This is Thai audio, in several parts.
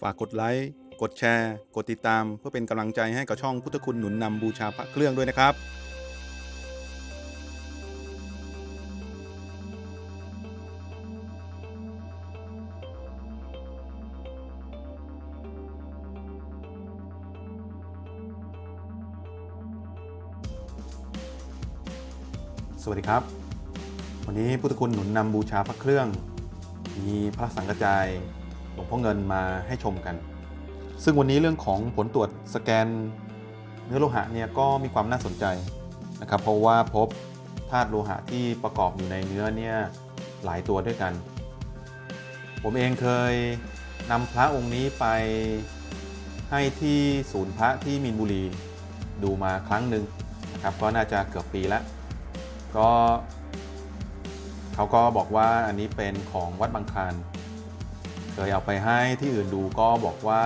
ฝากกดไลค์กดแชร์ กดติดตาม เพื่อเป็นกำลังใจให้กับช่องพุทธคุณหนุนนำบูชาพระเครื่องด้วยนะครับสวัสดีครับ วันนี้พุทธคุณหนุนนำบูชาพระเครื่อง มีพระสังฆจาย หลวงพ่อเงินมาให้ชมกัน ซึ่งวันนี้เรื่องของผลตรวจสแกนเนื้อโลหะเนี่ยก็มีความน่าสนใจนะครับ เพราะว่าพบธาตุโลหะที่ประกอบอยู่ในเนื้อเนี่ยหลายตัวด้วยกัน ผมเองเคยนำพระองค์นี้ไปให้ที่ศูนย์พระที่มีนบุรีดูมาครั้งหนึ่งนะครับ ก็น่าจะเกือบปีแล้ว ก็เขาก็บอกว่าอันนี้เป็นของวัดบางคลาน เคยเอาไปให้ที่อื่นดูก็บอกว่า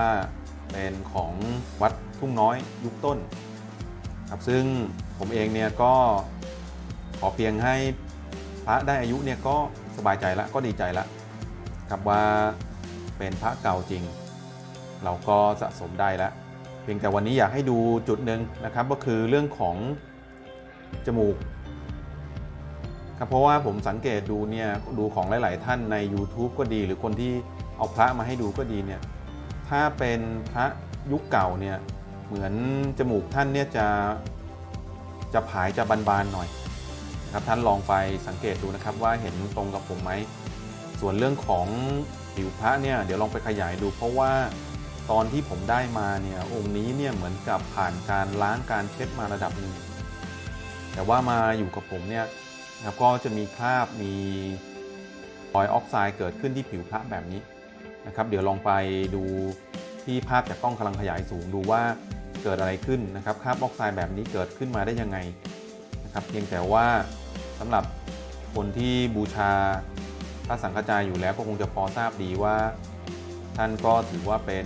เป็นของวัดทุ่งน้อยยุคต้นครับซึ่งผมเองเนี่ยก็ขอเพียงให้พระได้อายุเนี่ยก็สบายใจละก็ดีใจละครับว่าเป็นพระเก่าจริง เราก็สะสมได้แล้วเพียงแต่วันนี้อยากให้ดูจุดหนึ่งนะครับก็คือเรื่องของจมูกครับเพราะว่าผมสังเกตดูเนี่ยดูของหลาย ๆ ท่านใน YouTube ก็ดีหรือคนที่ เอาพระมาให้ดูก็ดีเนี่ยถ้าเป็นพระยุคเก่าเนี่ยเหมือนจมูกท่านเนี่ยจะจะผายจะบานๆหน่อยนะครับท่านลองไปสังเกตดูนะครับว่าเห็นตรงกับผมไหมส่วนเรื่องของผิวพระเนี่ยเดี๋ยวลองไปขยายดู เพราะว่าตอนที่ผมได้มาเนี่ยองค์นี้เนี่ยเหมือนกับผ่านการล้างการเช็ดมาระดับหนึ่งแต่ว่ามาอยู่กับผมเนี่ยนะครับก็จะมีคราบมีรอยออกไซด์เกิดขึ้นที่ผิวพระแบบนี้ นะครับ เดี๋ยวลองไปดูที่ภาพจากกล้องกำลังขยายสูงดูว่าเกิดอะไรขึ้นนะครับคราบออกไซด์แบบนี้เกิดขึ้นมาได้ยังไงนะครับเพียงแต่ว่าสำหรับคนที่บูชาพระสังฆจายอยู่แล้วก็คงจะพอทราบดีว่า ท่านก็ถือว่าเป็น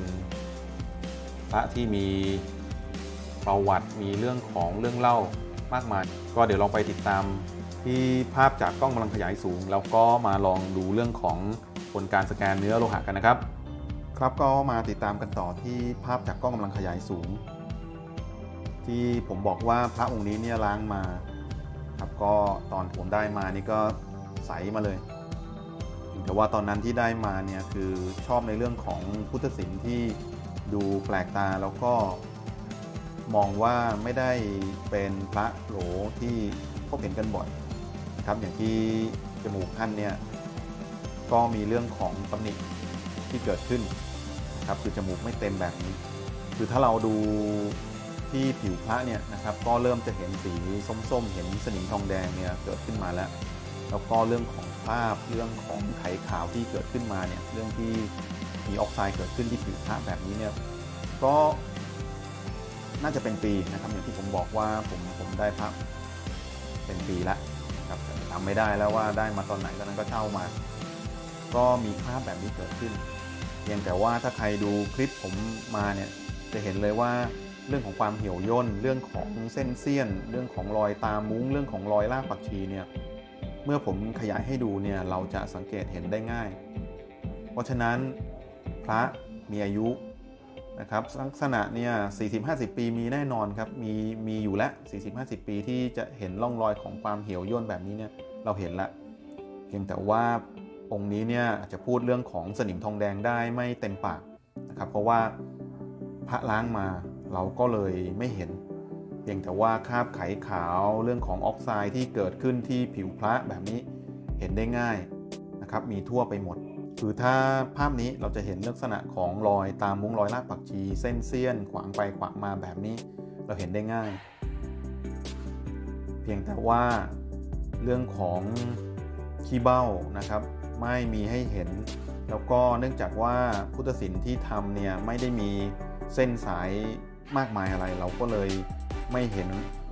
พระที่มีประวัติมีเรื่องของเรื่องเล่ามากมาย ก็เดี๋ยวลองไปติดตามที่ภาพจากกล้องกำลังขยายสูง แล้วก็มาลองดูเรื่องของ ลการสแกนเนื้อโลหะกันนะครับ ครับก็มาติดตามกันต่อที่ภาพจากกล้องกำลังขยายสูง ที่ผมบอกว่าพระองค์นี้เนี่ยล้างมาครับก็ตอนผมได้มานี่ก็ใสมาเลยแต่ว่าตอนนั้นที่ได้มาเนี่ยคือชอบในเรื่องของพุทธศิลป์ที่ดูแปลกตาแล้วก็มองว่าไม่ได้เป็นพระโหลที่พบเห็นกันบ่อยครับอย่างที่จมูกท่านเนี่ย ก็มีเรื่องของตำหนิที่เกิดขึ้นนะครับคือจมูกไม่เต็มแบบนี้ คือถ้าเราดูที่ผิวพระเนี่ยนะครับก็เริ่มจะเห็นสีส้มๆ เห็นสนิมทองแดงเนี่ยเกิดขึ้นมาแล้ว แล้วก็เรื่องของภาพเรื่องของไขขาวที่เกิดขึ้นมาเนี่ยเรื่องที่มีออกไซด์เกิดขึ้นที่ผิวพระแบบนี้เนี่ยก็น่าจะเป็นปีนะครับอย่างที่ผมบอกว่าผมผมได้พระเป็นปีแล้วครับจำไม่ได้แล้วว่าได้มาตอนไหนตอนนั้นก็เช่ามา ก็มีภาพแบบนี้เกิดขึ้นเพียงแต่ว่าถ้าใครดูคลิปผมมาเนี่ยจะเห็นเลยว่าเรื่องของความเหี่ยวย่น เรื่องของเส้นเสี้ยน เรื่องของรอยตามุ้ง เรื่องของรอยรากปักชีเนี่ยเมื่อผมขยายให้ดูเนี่ยเราจะสังเกตเห็นได้ง่าย เพราะฉะนั้นพระมีอายุนะครับลักษณะเนี่ย40-50 ปีมีแน่นอนครับมีมีอยู่แล้ว40-50 ปีที่จะเห็นร่องรอยของความเหี่ยวย่นแบบนี้เนี่ยเราเห็นละเพียงแต่ว่า องค์นี้เนี่ยอาจจะพูดเรื่องของสนิมทองแดงได้ไม่เต็มปากนะครับ เพราะว่าพระล้างมาเราก็เลยไม่เห็น เพียงแต่ว่าคราบไขขาวเรื่องของออกไซด์ที่เกิดขึ้นที่ผิวพระแบบนี้เห็นได้ง่ายนะครับ มีทั่วไปหมด คือถ้าภาพนี้เราจะเห็นลักษณะของรอยตามมุ้งรอยรากปักชี เส้นเสี้ยน ขวางไปขวางมาแบบนี้เราเห็นได้ง่าย เพียงแต่ว่าเรื่องของขี้เบ้านะครับ ไม่มีให้เห็น แล้วก็เนื่องจากว่าพุทธศิลป์ที่ทำเนี่ยไม่ได้มีเส้นสายมากมายอะไร เราก็เลยไม่เห็น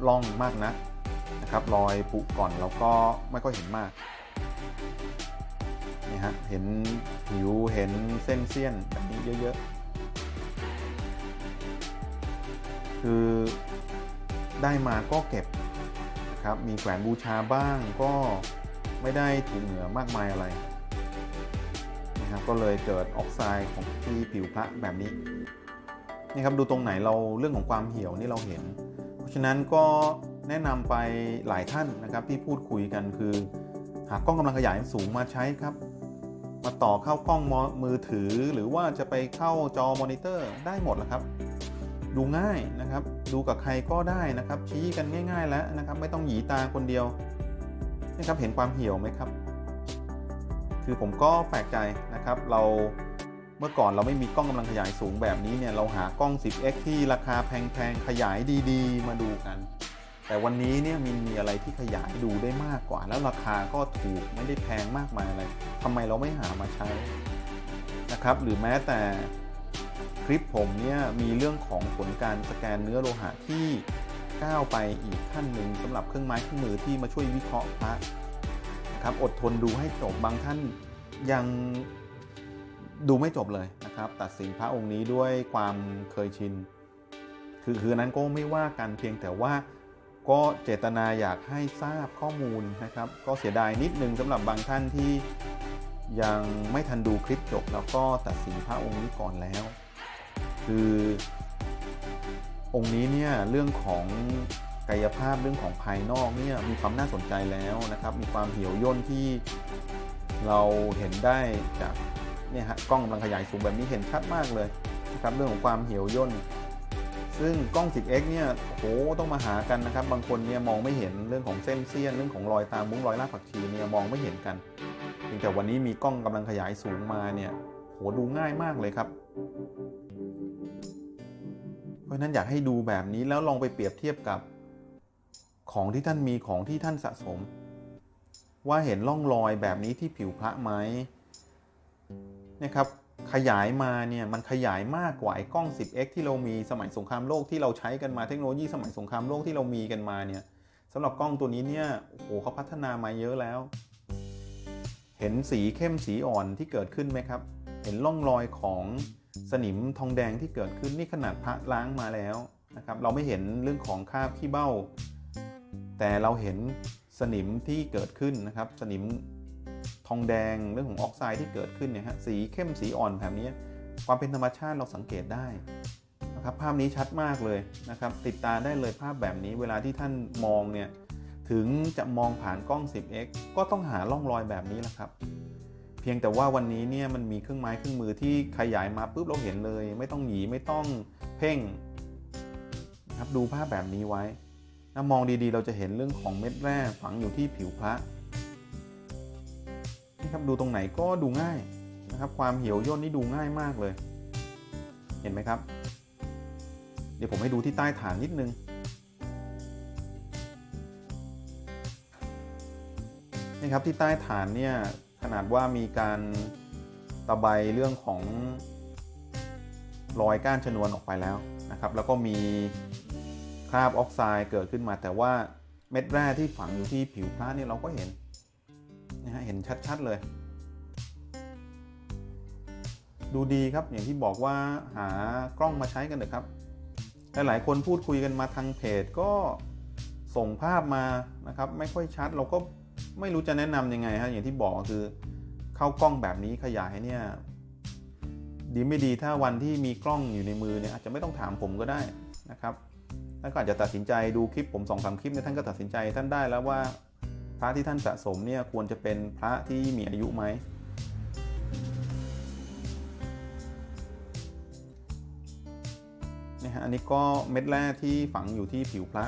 ร่องมากนะนะครับรอยปุก่อนเราก็ไม่ค่อยเห็นมากนี่ฮะเห็นผิวเห็นเส้นเสี้ยนแบบนี้เยอะๆ คือได้มาก็เก็บนะครับมีแขวนบูชาบ้างก็ไม่ได้ถูกเหนือมากมายอะไร นะครับก็เลยเกิดออกไซด์ของที่ผิวพระแบบนี้นี่ครับดูตรงไหนเราเรื่องของความเหี่ยวนี่เราเห็น เพราะฉะนั้นก็แนะนำไปหลายท่านนะครับที่พูดคุยกันคือ หากกล้องกำลังขยายสูงมาใช้ครับ มาต่อเข้ากล้องม,มือถือ หรือว่าจะไปเข้าจอมอนิเตอร์ได้หมดแหละครับ ดูง่ายนะครับ ดูกับใครก็ได้นะครับ ชี้กันง่าย ๆ แล้วนะครับ ไม่ต้องหยีตาคนเดียวนี่ครับเห็นความเหี่ยวไหมครับ คือผมก็แปลกใจนะครับ เราเมื่อก่อนเราไม่มีกล้องกำลังขยายสูงแบบนี้เนี่ยเราหากล้อง 10x ที่ราคาแพงๆ ขยายดีๆ มาดูกัน แต่วันนี้เนี่ยมีมีอะไรที่ขยายดูได้มากกว่า แล้วราคาก็ถูกไม่ได้แพงมากมายอะไรทำไมเราไม่หามาใช้นะครับหรือแม้แต่คลิปผมเนี่ยมีเรื่องของผลการสแกนเนื้อโลหะที่ก้าวไปอีกขั้นหนึ่งสำหรับเครื่องไม้เครื่องมือที่มาช่วยวิเคราะห์พระ นะครับอดทนดูให้จบบางท่านยังดูไม่จบเลยนะครับ ตัดสินพระองค์นี้ด้วยความเคยชิน คือคือนั้นก็ไม่ว่ากันเพียงแต่ว่าก็เจตนาอยากให้ทราบข้อมูลนะครับ ก็เสียดายนิดนึงสำหรับบางท่านที่ยังไม่ทันดูคลิปจบ แล้วก็ตัดสินพระองค์นี้ก่อนแล้ว คือองค์นี้เนี่ยเรื่องของ กายภาพเรื่องของภายนอกเนี่ยมีความน่าสนใจแล้วนะครับ มีความเหี่ยวย่นที่เราเห็นได้จากเนี่ยฮะกล้องกำลังขยายสูงแบบนี้เห็นชัดมากเลยนะครับเรื่องของความเหี่ยวย่นซึ่งกล้อง 10x เนี่ยโหต้องมาหากันนะครับ บางคนเนี่ยมองไม่เห็นเรื่องของเส้นเสี้ยนเรื่องของรอยตามมุ้งรอยรากผักชีเนี่ยมองไม่เห็นกันเพียงแต่วันนี้มีกล้องกำลังขยายสูงมาเนี่ยโหดูง่ายมากเลยครับ เพราะฉะนั้นอยากให้ดูแบบนี้แล้วลองไปเปรียบเทียบกับ ของที่ท่านมีของที่ท่านสะสม ว่าเห็นร่องรอยแบบนี้ที่ผิวพระไหมนะครับขยายมาเนี่ยมันขยายมากกว่าไอ้กล้อง 10x ที่เรามีสมัยสงครามโลกที่เราใช้กันมาเทคโนโลยีสมัยสงครามโลกที่เรามีกันมาเนี่ยสำหรับกล้องตัวนี้เนี่ยโอ้โหเขาพัฒนามาเยอะแล้ว เห็นสีเข้มสีอ่อนที่เกิดขึ้นไหมครับ เห็นร่องรอยของสนิมทองแดงที่เกิดขึ้นนี่ขนาดพระล้างมาแล้วนะครับเราไม่เห็นเรื่องของคราบขี้เบ้า แต่เราเห็นสนิมที่เกิดขึ้นนะครับ สนิมทองแดงเรื่องของออกไซด์ที่เกิดขึ้นเนี่ยฮะสีเข้มสีอ่อนแบบนี้ความเป็นธรรมชาติเราสังเกตได้นะครับภาพนี้ชัดมากเลยนะครับ ติดตาได้เลยภาพแบบนี้เวลาที่ท่านมองเนี่ยถึงจะมองผ่านกล้อง 10x ก็ต้องหาร่องรอยแบบนี้แหละครับ เพียงแต่ว่าวันนี้เนี่ยมันมีเครื่องไม้เครื่องมือที่ขยายมาปุ๊บเราเห็นเลย ไม่ต้องหยีไม่ต้องเพ่งนะครับดูภาพแบบนี้ไว้ ถ้ามองดีๆ เราจะเห็นเรื่องของเม็ดแร่ฝังอยู่ที่ผิวพระนี่ครับดูตรงไหนก็ดูง่ายนะครับ ความเหี่ยวย่นนี่ดูง่ายมากเลย เห็นไหมครับ เดี๋ยวผมให้ดูที่ใต้ฐานนิดนึงนี่ครับที่ใต้ฐานเนี่ยขนาดว่ามีการตะไบเรื่องของรอยก้านชนวนออกไปแล้วนะครับ แล้วก็มี คราบออกไซด์เกิดขึ้นมาแต่ว่าเม็ดแร่ที่ฝังอยู่ที่ผิวพระเนี่ยเราก็เห็นนะฮะเห็นชัดๆเลย ดูดีครับอย่างที่บอกว่าหากล้องมาใช้กันเถอะครับหลายๆคนพูดคุยกันมาทางเพจก็ส่งภาพมานะครับ ไม่ค่อยชัดเราก็ไม่รู้จะแนะนำยังไงฮะอย่างที่บอกคือเข้ากล้องแบบนี้ขยายเนี่ยดีไม่ดีถ้าวันที่มีกล้องอยู่ในมือเนี่ยอาจจะไม่ต้องถามผมก็ได้นะครับ ท่านก็อาจจะตัดสินใจดูคลิปผมสองสามคลิปเนี่ยท่านก็ตัดสินใจท่านได้แล้วว่าพระที่ท่านสะสมเนี่ยควรจะเป็นพระที่มีอายุไหมนี่ฮะอันนี้ก็เม็ดแร่ที่ฝังอยู่ที่ผิวพระ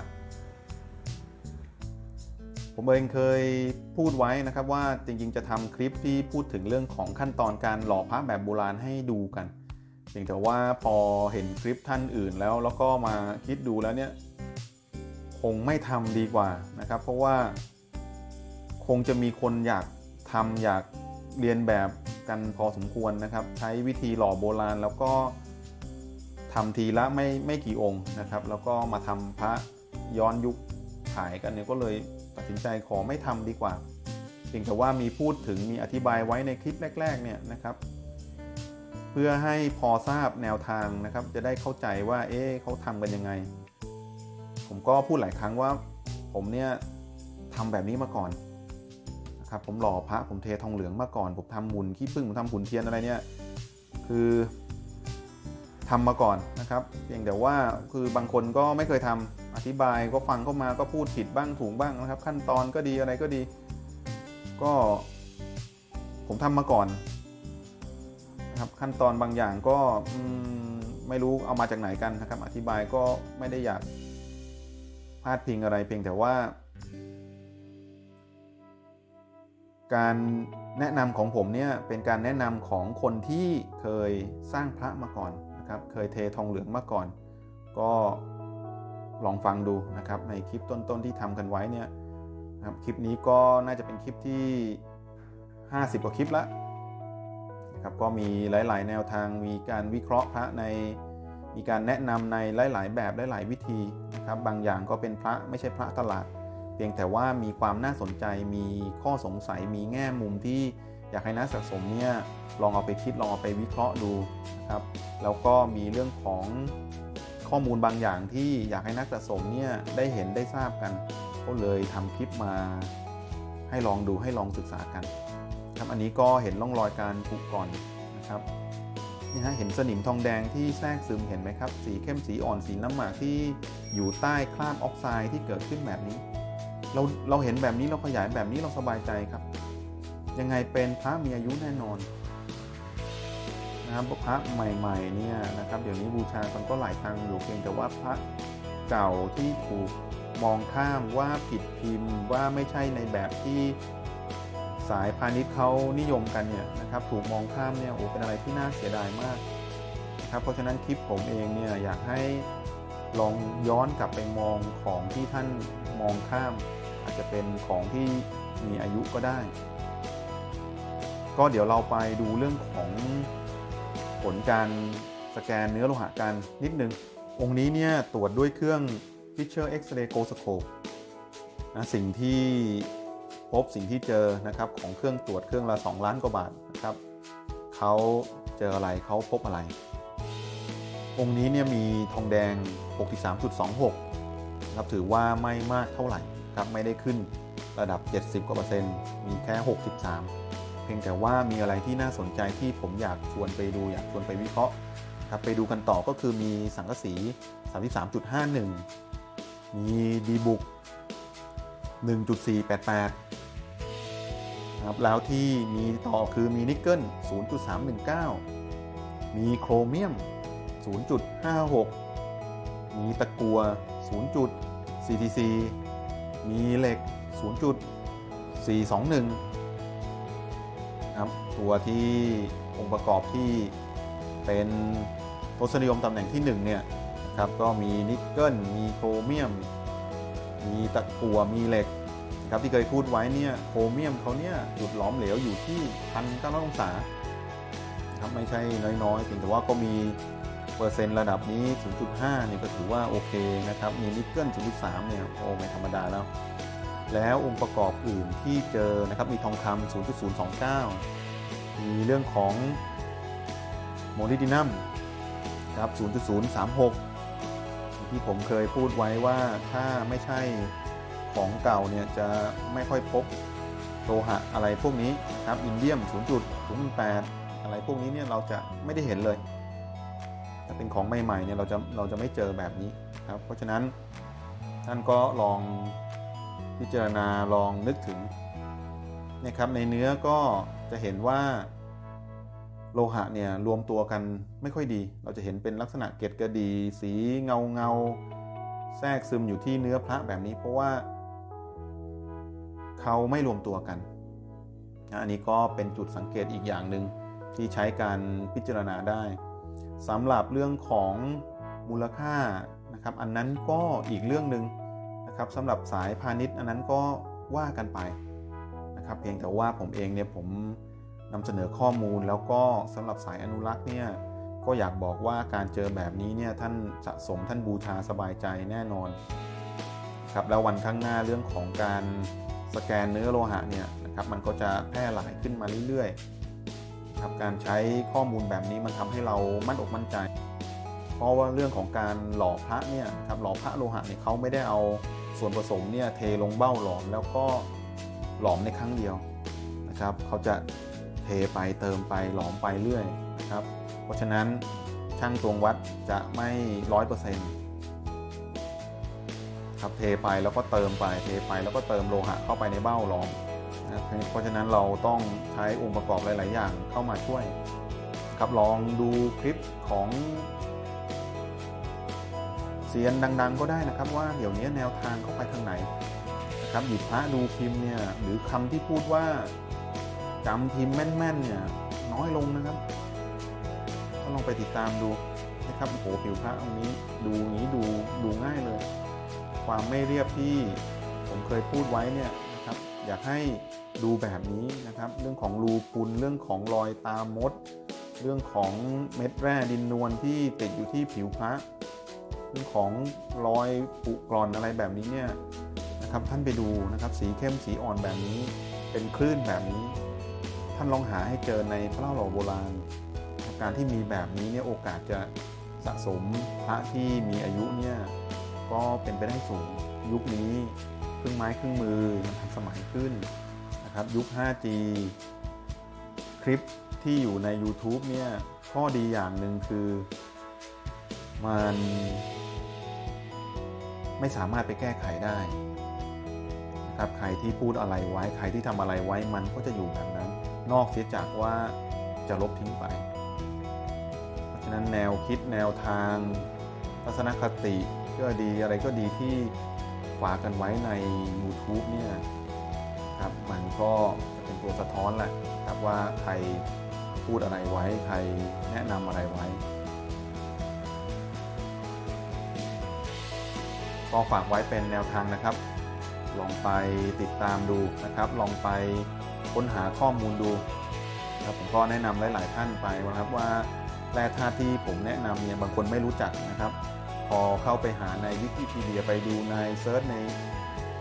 ผมเองเคยพูดไว้นะครับว่าจริงๆจะทำคลิปที่พูดถึงเรื่องของขั้นตอนการหล่อพระแบบโบราณให้ดูกัน พียงแต่ว่าพอเห็นคลิปท่านอื่นแล้ว แล้วก็มาคิดดูแล้วเนี่ยคงไม่ทำดีกว่านะครับ เพราะว่าคงจะมีคนอยากทำอยากเรียนแบบกันพอสมควรนะครับ ใช้วิธีหล่อโบราณแล้วก็ทำทีละไม่ไม่กี่องค์นะครับ แล้วก็มาทำพระย้อนยุคขายกันเนี่ยก็เลยตัดสินใจขอไม่ทำดีกว่าเพียงแต่ว่ามีพูดถึงมีอธิบายไว้ในคลิปแรก ๆ เนี่ยนะครับ พื่อให้พอทราบแนวทางนะครับ จะได้เข้าใจว่า เอ๊ะเขาทำกันยังไง ผมก็พูดหลายครั้งว่า ผมเนี่ยทำแบบนี้มาก่อนนะครับผมหล่อพระผมเททองเหลืองมาก่อน ผมทำหมุนขี้ผึ้งผมทำหุ่นเทียนอะไรเนี่ยคือทำมาก่อนนะครับ เพียงแต่ว่าคือบางคนก็ไม่เคยทำอธิบายก็ฟังเข้ามาก็พูดผิดบ้างถูกบ้างนะครับ ขั้นตอนก็ดีอะไรก็ดี ก็ผมทำมาก่อน นะครับขั้นตอนบางอย่างก็ไม่รู้เอามาจากไหนกันนะครับ อธิบายก็ไม่ได้อยากพาดพิงอะไรเพียงแต่ว่า การแนะนำของผมเนี่ยเป็นการแนะนำของคนที่เคยสร้างพระมาก่อนนะครับ เคยเททองเหลืองมาก่อน ก็ลองฟังดูนะครับ ในคลิปต้นๆที่ทำกันไว้เนี่ยครับคลิปนี้ก็น่าจะเป็นคลิปที่ 50 กว่าคลิปแล้ว นะครับก็มีหลาย ๆ แนวทางมีการวิเคราะห์พระในมีการแนะนำในหลาย ๆ แบบหลาย ๆ วิธีนะครับบางอย่างก็เป็นพระไม่ใช่พระตลาด เพียงแต่ว่ามีความน่าสนใจมีข้อสงสัยมีแง่มุมที่อยากให้นักสะสมเนี่ยลองเอาไปคิดลองเอาไปวิเคราะห์ดูนะครับแล้วก็มีเรื่องของข้อมูลบางอย่างที่อยากให้นักสะสมเนี่ยได้เห็นได้ทราบกัน ก็เลยทำคลิปมาให้ลองดูให้ลองศึกษากัน ครับอันนี้ก็เห็นร่องรอยการผุก่อนนะครับนี่ฮะเห็นสนิมทองแดงที่แทรกซึมเห็นไหมครับ สีเข้มสีอ่อนสีน้ำหมากที่อยู่ใต้คราบออกไซด์ที่เกิดขึ้นแบบนี้ เราเราเห็นแบบนี้เราขยายแบบนี้เราสบายใจครับ ยังไงเป็นพระมีอายุแน่นอนนะครับพระใหม่ๆเนี่ยนะครับเดี๋ยวนี้บูชากันก็หลายตังอยู่เพียงแต่ว่าพระเก่าที่ถูกมองข้ามว่าผิดพิมพ์ว่าไม่ใช่ในแบบที่ สายพาณิชย์เขานิยมกันเนี่ยนะครับถูกมองข้ามเนี่ยโอ้เป็นอะไรที่น่าเสียดายมากนะครับเพราะฉะนั้นคลิปผมเองเนี่ยอยากให้ลองย้อนกลับไปมองของที่ท่านมองข้าม อาจจะเป็นของที่มีอายุก็ได้ ก็เดี๋ยวเราไปดูเรื่องของผลการสแกนเนื้อโลหะกันนิดนึง องค์นี้เนี่ยตรวจด้วยเครื่อง Fisher X-ray Go Scope นะสิ่งที่ พบสิ่งที่เจอนะครับของเครื่องตรวจเครื่องละ2ล้านกว่าบาทนะครับเขาเจออะไรเขาพบอะไร องค์นี้เนี่ยมีทองแดง 63.26นะครับถือว่าไม่มากเท่าไหร่ครับไม่ได้ขึ้นระดับ 70กว่าเปอร์เซ็นต์มีแค่ 63 เพียงแต่ว่ามีอะไรที่น่าสนใจที่ผมอยากชวนไปดูอยากชวนไปวิเคราะห์ครับไปดูกันต่อก็คือมีสังกะสี 33.51 มีดีบุก 1.488 ครับแล้วที่มีต่อคือมีนิกเกิล 0.319 มีโครเมียม 0.56 มีตะกัว0.444 มีเหล็ก 0.421 ครับ ตัวที่องค์ประกอบที่เป็นทศนิยมตำแหน่งที่ 1 เนี่ยครับก็มีนิกเกิล มีโครเมียม มีตะกัวมีเหล็ก ครับที่เคยพูดไว้เนี่ยโครเมียมเขาเนี่ยหยุดหลอมเหลวอยู่ที่พันเก้าองศาครับไม่ใช่น้อยๆเพียงแต่ว่าก็มีเปอร์เซ็นต์ระดับนี้ 0.5 เนี่ยก็ถือว่าโอเคนะครับ มีนิกเกิล 0.3 เนี่ยโอ้ไม่ธรรมดาแล้ว แล้วองค์ประกอบอื่นที่เจอนะครับมีทองคำ0.029 มีเรื่องของโมลิดินัมครับ 0.036 ที่ผมเคยพูดไว้ว่าถ้าไม่ใช่ ของเก่าเนี่ยจะไม่ค่อยพบโลหะอะไรพวกนี้ครับอินเดียม 0.08 อะไรพวกนี้เนี่ยเราจะไม่ได้เห็นเลยถ้าเป็นของใหม่ๆเนี่ยเราจะเราจะไม่เจอแบบนี้ครับ เพราะฉะนั้นท่านก็ลองพิจารณาลองนึกถึงนะครับในเนื้อก็จะเห็นว่าโลหะเนี่ยรวมตัวกันไม่ค่อยดี เราจะเห็นเป็นลักษณะเกล็ดกระดี สีเงาเงาแทรกซึมอยู่ที่เนื้อพระแบบนี้ เพราะว่า เขาไม่รวมตัวกัน อันนี้ก็เป็นจุดสังเกตอีกอย่างหนึ่งที่ใช้การพิจารณาได้สำหรับเรื่องของมูลค่านะครับ อันนั้นก็อีกเรื่องหนึ่งนะครับสำหรับสายพาณิชย์อันนั้นก็ว่ากันไปนะครับเพียงแต่ว่าผมเองเนี่ยผมนำเสนอข้อมูลแล้วก็สำหรับสายอนุรักษ์เนี่ยก็อยากบอกว่าการเจอแบบนี้เนี่ยท่านสะสมท่านบูชาสบายใจแน่นอนครับแล้ววันข้างหน้าเรื่องของการ สแกนเนื้อโลหะเนี่ยนะครับมันก็จะแพร่หลายขึ้นมาเรื่อยๆครับการใช้ข้อมูลแบบนี้มันทำให้เรามั่นอกมั่นใจ เพราะว่าเรื่องของการหล่อพระเนี่ยครับหล่อพระโลหะเนี่ยเขาไม่ได้เอาส่วนผสมเนี่ยเทลงเบ้าหลอมแล้วก็หลอมในครั้งเดียวนะครับเขาจะเทไปเติมไปหลอมไปเรื่อยนะครับ เพราะฉะนั้นช่างตวงวัดจะไม่ร้อยเปอร์เซ็นต์ ครับเทไปแล้วก็เติมไปเทไปแล้วก็เติมโลหะเข้าไปในเบ้าหลอมนะเพราะฉะนั้นเราต้องใช้องค์ประกอบหลาย ๆ อย่างเข้ามาช่วยครับลองดูคลิปของเซียนดัง ๆ ก็ได้นะครับว่าเดี๋ยวนี้แนวทางเข้าไปทางไหนนะครับหยิบพระดูพิมพ์เนี่ยหรือคำที่พูดว่าจำพิมพ์แม่น ๆ เนี่ยน้อยลงนะครับก็ลองไปติดตามดูนะครับโอ้โหผิวพระองค์นี้ดูงนี้ดูดูง่ายเลย ความไม่เรียบที่ผมเคยพูดไว้เนี่ยนะครับอยากให้ดูแบบนี้นะครับ เรื่องของรูพุนเรื่องของรอยตามด เรื่องของเม็ดแร่ดินนวลที่ติดอยู่ที่ผิวพระเรื่องของรอยปุกร่อนอะไรแบบนี้เนี่ยนะครับท่านไปดูนะครับสีเข้มสีอ่อนแบบนี้ เป็นคลื่นแบบนี้ ท่านลองหาให้เจอในพระเล่าหล่อโบราณ การที่มีแบบนี้เนี่ยโอกาสจะสะสมพระที่มีอายุเนี่ย ก็เป็นไปได้สูงยุคนี้เครื่องไม้เครื่องมือมันทันสมัยขึ้นนะครับยุค 5G คลิปที่อยู่ใน YouTube เนี่ยข้อดีอย่างหนึ่งคือมันไม่สามารถไปแก้ไขได้นะครับใครที่พูดอะไรไว้ ใครที่ทำอะไรไว้มันก็จะอยู่แบบนั้น นอกเสียจากว่าจะลบทิ้งไป เพราะฉะนั้นแนวคิดแนวทางทัศนคติ ก็ดีอะไรก็ดีที่ฝากกันไว้ใน YouTube เนี่ยครับมันก็จะเป็นตัวสะท้อนแหละครับว่าใครพูดอะไรไว้ ใครแนะนำอะไรไว้ก็ฝากไว้เป็นแนวทางนะครับ ลองไปติดตามดูนะครับ ลองไปค้นหาข้อมูลดูครับผมก็แนะนำหลาย ๆ ท่านไปนะครับว่าแร่ธาตุที่ผมแนะนำเนี่ยบางคนไม่รู้จักนะครับ พอเข้าไปหาในวิกิพีเดียไปดูในเซิร์ชใน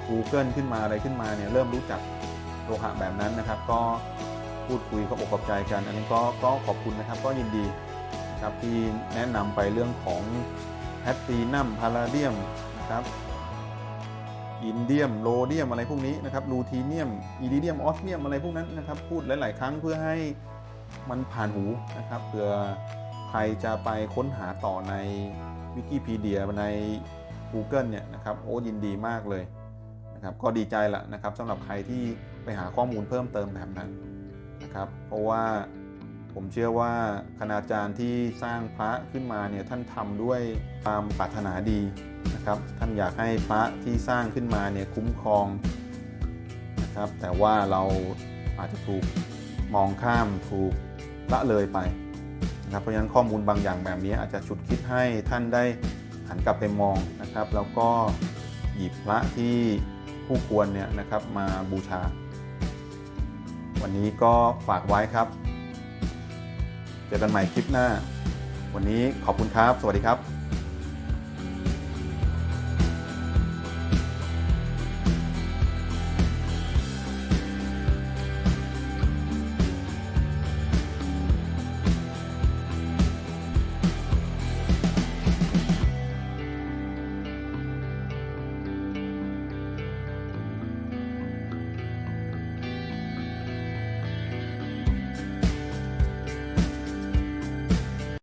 Google ขึ้นมาอะไรขึ้นมาเนี่ยเริ่มรู้จักโลหะแบบนั้นนะครับ ก็พูดคุยก็อกกับใจกัน อันนี้ก็ก็ขอบคุณนะครับ ก็ยินดีนะครับที่แนะนำไปเรื่องของแพตตีนัมพาราเดียมนะครับอินเดียมโรเดียมอะไรพวกนี้นะครับลูทีเนียมอีริเดียมออสเมียมอะไรพวกนั้นนะครับ พูดหลาย ๆ ครั้งเพื่อให้มันผ่านหูนะครับเผื่อใครจะไปค้นหาต่อใน วิกิพีเดียใน Google เนี่ยนะครับโอ้ยินดีมากเลยนะครับก็ดีใจละนะครับสำหรับใครที่ไปหาข้อมูลเพิ่มเติมแบบนั้นนะครับเพราะว่าผมเชื่อว่าคณาจารย์ที่สร้างพระขึ้นมาเนี่ยท่านทำด้วยความปรารถนาดีนะครับท่านอยากให้พระที่สร้างขึ้นมาเนี่ยคุ้มครองนะครับแต่ว่าเราอาจจะถูกมองข้ามถูกละเลยไป นะครับเพราะฉะนั้นข้อมูลบางอย่างแบบนี้อาจจะฉุดคิดให้ท่านได้หันกลับไปมองนะครับ แล้วก็หยิบพระที่ผู้ควรเนี่ยนะครับมาบูชา วันนี้ก็ฝากไว้ครับ เจอกันใหม่คลิปหน้า วันนี้ขอบคุณครับ สวัสดีครับ